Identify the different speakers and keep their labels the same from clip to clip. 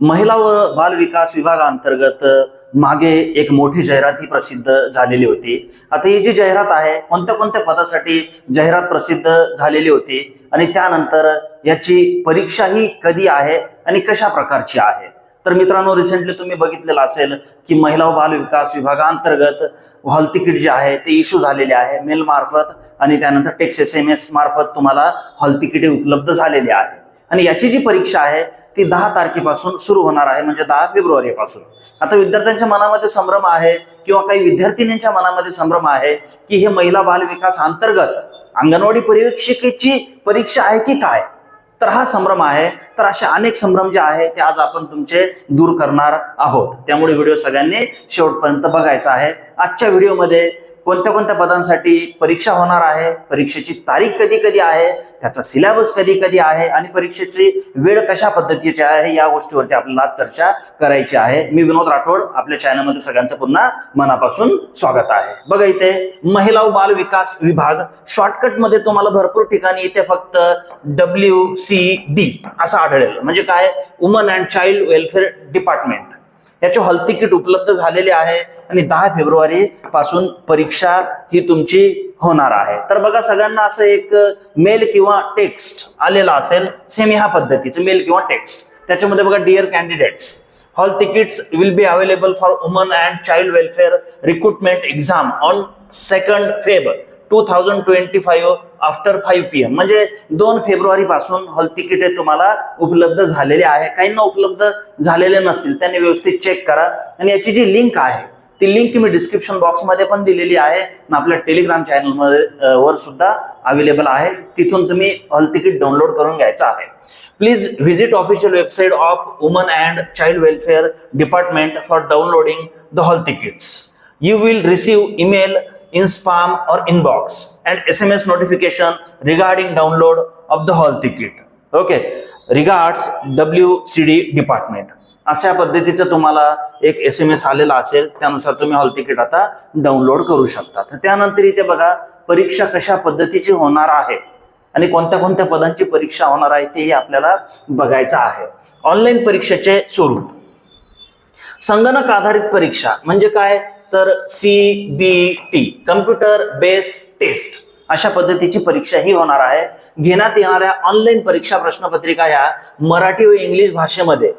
Speaker 1: महिला व बाल विकास विभागाअंतर्गत मागे एक मोठी जाहिरात ही प्रसिद्ध झालेली होती. आता ही जी जाहिरात आहे कोणत्या कोणत्या पदासाठी जाहिरात प्रसिद्ध झालेली होती आणि त्यानंतर याची परीक्षा ही कधी आहे आणि कशा प्रकारची आहे? तर मित्रांनो रिसेंटली तुम्ही बघितलेलं असेल की महिला व बाल विकास विभागांतर्गत हॉल तिकीट जे आहे ते इश्यू झालेले आहे मेल मार्फत आणि त्यानंतर टेक्स एस एम एस मार्फत तुम्हाला हॉल तिकिटे उपलब्ध झालेली आहे. आणि याची जी परीक्षा आहे ती दहा तारखेपासून सुरू होणार आहे म्हणजे दहा फेब्रुवारी पासून आता विद्यार्थ्यांच्या मनामध्ये संभ्रम आहे किंवा काही विद्यार्थिनींच्या मनामध्ये संभ्रम आहे की हे महिला बाल विकास अंतर्गत अंगणवाडी पर्यवेक्षिकेची परीक्षा आहे की काय? तर हा संभ्रम आहे. तर असे अनेक संभ्रम जे आहे ते आज आपण तुमचे दूर करणार आहोत. त्यामुळे व्हिडिओ सगळ्यांनी शेवटपर्यंत बघायचा आहे. आजच्या व्हिडिओमध्ये कोणत्या कोणत्या पदांसाठी परीक्षा होणार आहे परीक्षेची तारीख कधी कधी आहे त्याचा सिलेबस कधी कधी आहे आणि परीक्षेची वेळ कशा पद्धतीची आहे या गोष्टीवरती आपल्याला चर्चा करायची आहे. मी विनोद राठोड आपल्या चॅनलमध्ये सगळ्यांचं पुन्हा मनापासून स्वागत आहे. बघा इथे महिला व बाल विकास विभाग शॉर्टकटमध्ये तुम्हाला भरपूर ठिकाणी इथे फक्त डब्ल्यू सी डी असं आढळेल. म्हणजे काय? Woman and child welfare department याचे हॉल तिकीट उपलब्ध झालेले आहे आणि दहा फेब्रुवारी पासून परीक्षा ही तुमची होणार आहे. तर बघा सगळ्यांना असं एक मेल किंवा टेक्स्ट आलेला असेल सेम ह्या पद्धतीचं मेल किंवा टेक्स्ट. त्याच्यामध्ये बघा dear candidates hall tickets will be available for woman and child welfare recruitment exam on second Feb two thousand twenty five after five P M म्हणजे दोन फेब्रुवारी पासून हॉल तिकिटे तुम्हाला उपलब्ध झालेले आहे. काहींना उपलब्ध झालेले नसतील त्यांनी व्यवस्थित चेक करा. आणि याची जी लिंक आहे ती लिंक मी डिस्क्रिप्शन बॉक्समध्ये पण दिलेली आहे. आणि आपल्या टेलिग्राम चॅनलमध्ये वर सुद्धा अवेलेबल आहे. तिथून तुम्ही हॉल तिकीट डाउनलोड करून घ्यायचं आहे. Please visit official website of woman and child welfare department for downloading the hall tickets you will receive email in spam or inbox and sms notification regarding download of the hall ticket. Okay? Regards wcd department. अशा पद्धतीचं तुम्हाला एक S M S आलेला असेल त्यानुसार तुम्ही hall ticket आता download करू शकता. तर त्यानंतर इथे बघा परीक्षा कशा पद्धतीची होणार आहे आणि कोणत्या कोणत्या पदांची परीक्षा होणार आहे तेही आपल्याला बघायचं आहे. ऑनलाईन परीक्षेचे स्वरूप. संगणक आधारित परीक्षा म्हणजे काय? तर C B T computer base test अशा पद्धतीची परीक्षा ही होणार आहे. घेण्यात येणाऱ्या ऑनलाईन परीक्षा प्रश्नपत्रिका ह्या मराठी व इंग्लिश भाषेमध्ये.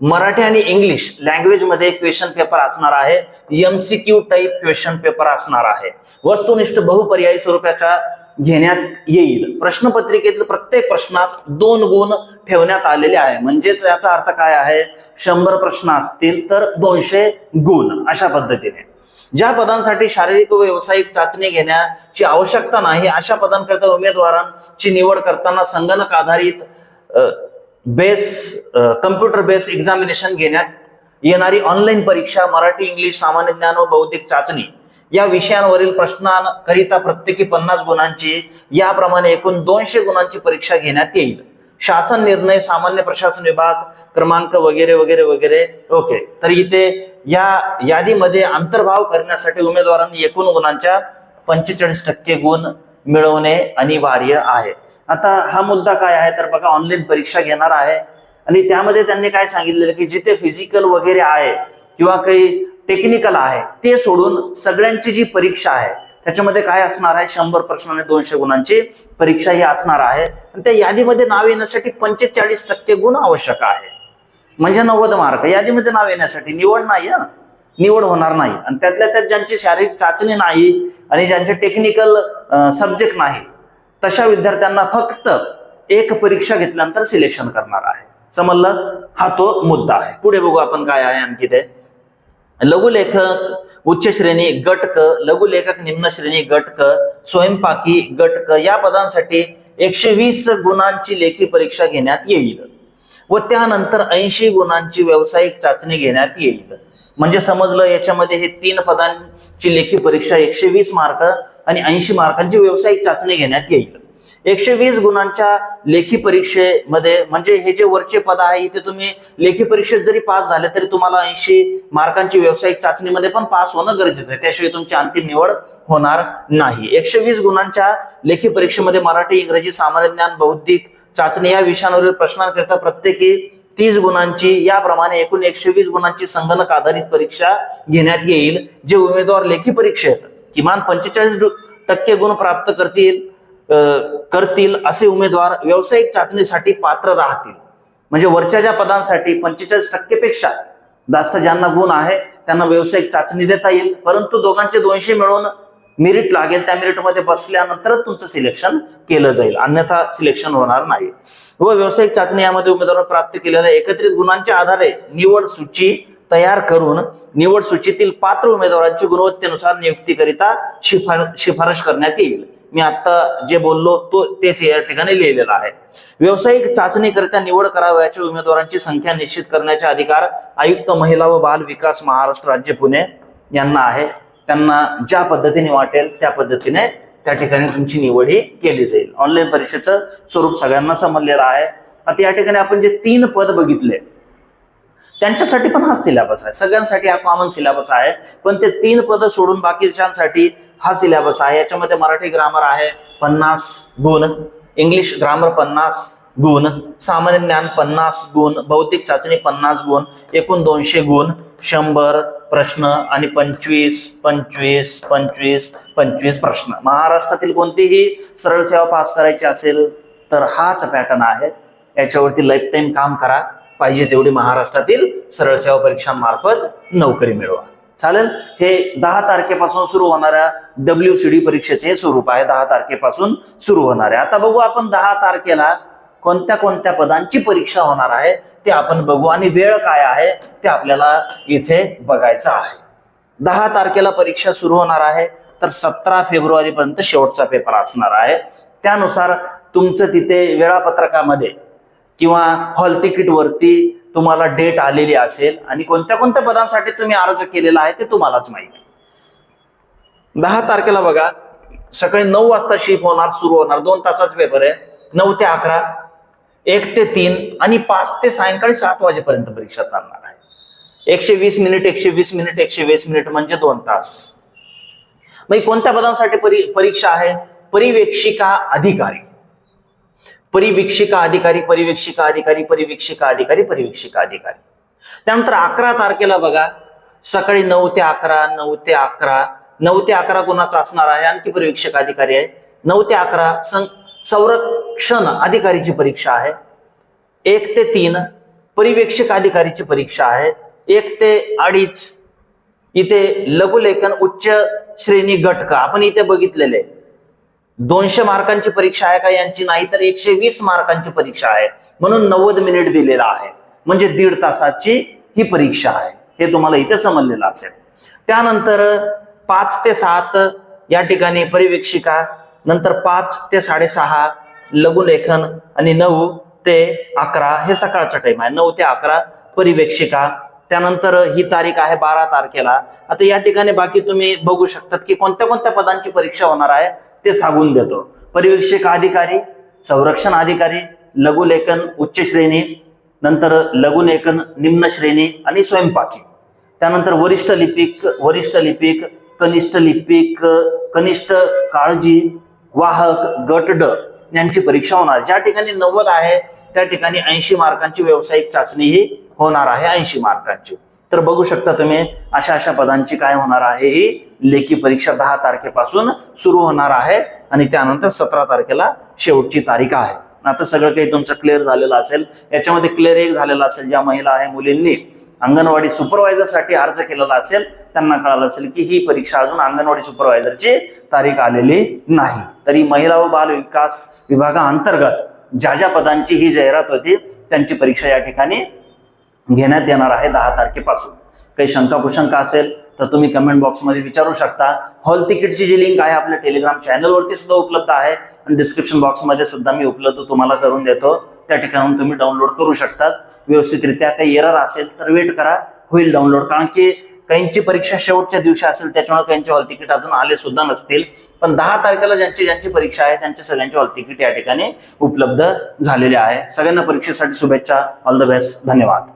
Speaker 1: मराठी आणि इंग्लिश लँग्वेजमध्ये क्वेश्चन पेपर असणार आहे. एमसीक्यू टाईप क्वेश्चन पेपर असणार आहे. वस्तुनिष्ठ बहुपर्यायी स्वरूपाच्या घेण्यात येईल. प्रश्नपत्रिकेतील प्रत्येक प्रश्नास दोन गुण ठेवण्यात आलेले आहे. म्हणजेच याचा अर्थ काय आहे? शंभर प्रश्न असतील तर दोनशे गुण अशा पद्धतीने. ज्या पदांसाठी शारीरिक व व्यावसायिक चाचणी घेण्याची आवश्यकता नाही अशा पदांकरिता उमेदवारांची निवड करताना संगणक आधारित बेस कम्प्युटर बेस एक्झामिनेशन घेण्यात येणारी ऑनलाईन परीक्षा मराठी इंग्लिश सामान्य ज्ञान व बौद्धिक चाचणी या विषयांवरील प्रश्नांकरिता प्रत्येकी पन्नास गुणांची याप्रमाणे एकूण दोनशे गुणांची परीक्षा घेण्यात येईल. शासन निर्णय सामान्य प्रशासन विभाग क्रमांक वगैरे वगैरे वगैरे. ओके. तर इथे या यादीमध्ये अंतर्भाव करण्यासाठी उमेदवारांनी एकूण गुणांच्या पंचेचाळीस टक्के गुण मिळवणे अनिवार्य आहे. आता हा मुद्दा काय आहे? तर बघा ऑनलाईन परीक्षा घेणार आहे. आणि त्यामध्ये त्यांनी काय सांगितलेलं की जिथे फिजिकल वगैरे आहे किंवा काही टेक्निकल आहे ते सोडून सगळ्यांची जी परीक्षा आहे त्याच्यामध्ये काय असणार आहे? शंभर प्रश्न आणि दोनशे गुणांची परीक्षा ही असणार आहे. आणि त्या यादीमध्ये नाव येण्यासाठी पंचेचाळीस टक्के गुण आवश्यक आहे. म्हणजे नव्वद मार्क. यादीमध्ये नाव येण्यासाठी निवड नाही निवड होणार नाही. आणि त्यातल्या त्यात ज्यांची शारीरिक चाचणी नाही आणि ज्यांचे टेक्निकल सब्जेक्ट नाही तशा विद्यार्थ्यांना फक्त एक परीक्षा घेतल्यानंतर सिलेक्शन करणार आहे. समजलं? हा तो मुद्दा आहे. पुढे बघू आपण काय आहे आणखी ते. लघुलेखक उच्च श्रेणी गट क लघुलेखक निम्न श्रेणी गट क स्वयंपाकी गट क या पदांसाठी एकशे वीस गुणांची लेखी परीक्षा घेण्यात येईल. व त्यानंतर ऐंशी गुणांची व्यावसायिक चाचणी घेण्यात येईल. म्हणजे समजलं याच्यामध्ये हे तीन पदांची लेखी परीक्षा एकशे वीस मार्क आणि ऐंशी मार्कांची व्यावसायिक चाचणी घेण्यात येईल. एकशे वीस गुणांच्या लेखी परीक्षेमध्ये म्हणजे हे जे वरचे पद आहे इथे तुम्ही लेखी परीक्षेत जरी पास झाले तरी तुम्हाला ऐंशी मार्कांची व्यावसायिक चाचणीमध्ये पण पास होणं गरजेचं आहे. त्याशिवाय तुमची अंतिम निवड होणार नाही. एकशे वीस गुणांच्या लेखी परीक्षेमध्ये मराठी इंग्रजी सामान्य ज्ञान बौद्धिक चाचणी या विषयांवरील प्रश्नांकरिता प्रत्येकी तीस गुणांची याप्रमाणे एकूण एकशे वीस गुणांची संगणक आधारित परीक्षा घेण्यात येईल जे उमेदवार लेखी परीक्षेत किमान पंचेचाळीस टक्के गुण प्राप्त करतील करतील असे उमेदवार व्यावसायिक चाचणीसाठी पात्र राहतील. म्हणजे वरच्या ज्या पदांसाठी पंचेचाळीस टक्केपेक्षा जास्त ज्यांना गुण आहे त्यांना व्यावसायिक चाचणी देता येईल. परंतु दोघांचे दोनशे मिळून मेरिट लागेल त्या मेरिटमध्ये बसल्यानंतरच तुमचं सिलेक्शन केलं जाईल. अन्यथा सिलेक्शन होणार नाही. व व्यावसायिक चाचणी यामध्ये उमेदवार प्राप्त केलेल्या एकत्रित गुणांच्या आधारे निवड सूची तयार करून निवड सूचीतील पात्र उमेदवारांची गुणवत्तेनुसार नियुक्तीकरिता शिफार शिफारस करण्यात येईल. मी आता जे बोललो तो तेच या ठिकाणी लिहिलेलं आहे. व्यावसायिक चाचणीकरिता निवड करावयाच्या उमेदवारांची संख्या निश्चित करण्याचे अधिकार आयुक्त महिला व बाल विकास महाराष्ट्र राज्य पुणे यांना आहे. त्यांना ज्या पद्धतीने वाटेल त्या पद्धतीने त्या ठिकाणी तुमची निवड ही केली जाईल. ऑनलाईन परीक्षेचं स्वरूप सगळ्यांना समजलेलं आहे. आता या ठिकाणी आपण जे तीन पद बघितले त्यांच्यासाठी पण हा सिलेबस आहे. सगळ्यांसाठी हा कॉमन सिलेबस आहे. पण ते तीन पद सोडून बाकीच्यांसाठी हा सिलेबस आहे. याच्यामध्ये मराठी ग्रामर आहे पन्नास गुण इंग्लिश ग्रामर पन्नास गुण सामान्य ज्ञान पन्नास गुण भौतिक चाचणी पन्नास गुण एकूण दोनशे गुण शंभर प्रश्न आणि पंचवीस पंचवीस पंचवीस पंचवीस प्रश्न. महाराष्ट्रातील कोणतीही सरळ सेवा पास करायची असेल तर हाच पॅटर्न आहे. याच्यावरती लाईफ टाईम काम करा. पाहिजे तेवढी महाराष्ट्रातील सरळ सेवा परीक्षांमार्फत नोकरी मिळवा. चालेल? हे दहा तारखेपासून सुरू होणाऱ्या डब्ल्यू सी डी परीक्षेचे हे स्वरूप आहे. दहा तारखेपासून सुरू होणार. आहे आता बघू आपण दहा तारखेला कोणत्या कोणत्या पदांची परीक्षा होणार आहे ते आपण बघू. आणि वेळ काय आहे ते आपल्याला इथे बघायचं आहे. दहा तारखेला परीक्षा सुरू होणार आहे तर सतरा फेब्रुवारीपर्यंत शेवटचा पेपर असणार आहे. त्यानुसार तुमचं तिथे वेळापत्रकामध्ये किंवा हॉल तिकीट वरती तुम्हाला डेट आलेली असेल आणि कोणत्या कोणत्या पदांसाठी तुम्ही अर्ज केलेला आहे ते तुम्हालाच माहिती. दहा तारखेला बघा सकाळी नऊ वाजता शिफ होणार सुरू होणार. दोन तासाचा पेपर आहे. नऊ ते अकरा. एक ते तीन आणि पाच ते सायंकाळी सात वाजेपर्यंत परीक्षा चालणार आहे. एकशे वीस मिनिट एकशे वीस मिनिट एकशे वीस मिनिट म्हणजे दोन तास. मग कोणत्या पदांसाठी परी परीक्षा आहे? परिवेक्षिका अधिकारी. परिवीक्षिका अधिकारी परिवीक्षिका अधिकारी परिवीक्षिका अधिकारी परिवीक्षिका अधिकारी. त्यानंतर अकरा तारखेला बघा सकाळी नऊ ते अकरा नऊ ते अकरा. नऊ ते अकरा कोणाचा असणार आहे? आणखी परिवीक्षक अधिकारी आहे. नऊ ते अकरा सं- क्षण अधिकारीची परीक्षा आहे. एक ते तीन परिवेक्षक अधिकारीची परीक्षा आहे. एक ते अडीच इथे लघुलेखन उच्च श्रेणी घटक आपण इथे बघितलेले. दोनशे मार्कांची परीक्षा आहे का यांची? नाही तर एकशे वीस मार्कांची परीक्षा आहे. म्हणून नव्वद मिनिट दिलेला आहे. म्हणजे दीड तासाची ही परीक्षा आहे. हे तुम्हाला इथे समजलेलं असेल. त्यानंतर पाच ते सात या ठिकाणी परिवेक्षिका नंतर पाच ते साडेसहा लघुलेखन आणि नऊ ते अकरा हे सकाळचा टाइम आहे. नऊ ते अकरा परिवेक्षिका. त्यानंतर ही तारीख आहे बारा तारखेला. आता या ठिकाणी बाकी तुम्ही बघू शकतात की कोणत्या कोणत्या पदांची परीक्षा होणार आहे ते सांगून देतो. परिवेक्षिका अधिकारी संरक्षण अधिकारी लघुलेखन उच्च श्रेणी नंतर लघुलेखन निम्न श्रेणी आणि स्वयंपाकी. त्यानंतर वरिष्ठ लिपिक वरिष्ठ लिपिक कनिष्ठ लिपिक कनिष्ठ काळजी वाहक गट ड यांची परीक्षा होणार. ज्या ठिकाणी नव्वद आहे त्या ठिकाणी ऐंशी मार्कांची व्यावसायिक चाचणी ही होणार आहे ऐंशी मार्कांची. तर बघू शकता तुम्ही अशा अशा पदांची काय होणार आहे ही लेखी परीक्षा दहा तारखेपासून सुरू होणार आहे आणि त्यानंतर सतरा तारखेला शेवटची तारीख आहे. आता सगळं काही तुमचं क्लिअर झालेलं असेल. याच्यामध्ये क्लिअर एक झालेलं असेल ज्या महिला आहे मुलींनी अंगणवाडी सुपरवायझरसाठी अर्ज केलेला असेल त्यांना कळालं असेल की ही परीक्षा अजून अंगणवाडी सुपरवायझरची तारीख आलेली नाही. तरी महिला व बाल विकास विभागाअंतर्गत ज्या ज्या पदांची ही जाहिरात होती त्यांची परीक्षा या ठिकाणी घेण्यात येणार आहे दहा तारखेपासून. काही शंका कुशंका असेल तर तुम्ही कमेंट बॉक्समध्ये विचारू शकता. हॉल तिकीटची जी लिंक आहे आपल्या टेलिग्राम चॅनलवरती सुद्धा उपलब्ध आहे. आणि डिस्क्रिप्शन बॉक्समध्ये सुद्धा मी उपलब्ध तुम्हाला करून देतो. त्या ठिकाणून तुम्ही डाउनलोड करू शकतात. व्यवस्थितरित्या काही एरर असेल तर वेट करा. होईल डाउनलोड कारण की काहींची परीक्षा शेवटच्या दिवशी असेल त्याच्यामुळे काहींचे हॉल तिकीट अजून आले सुद्धा नसतील. पण दहा तारखेला ज्यांची ज्यांची परीक्षा आहे त्यांच्या सगळ्यांचे हॉल तिकीट या ठिकाणी उपलब्ध झालेले आहे. सगळ्यांना परीक्षेसाठी शुभेच्छा. ऑल द बेस्ट धन्यवाद.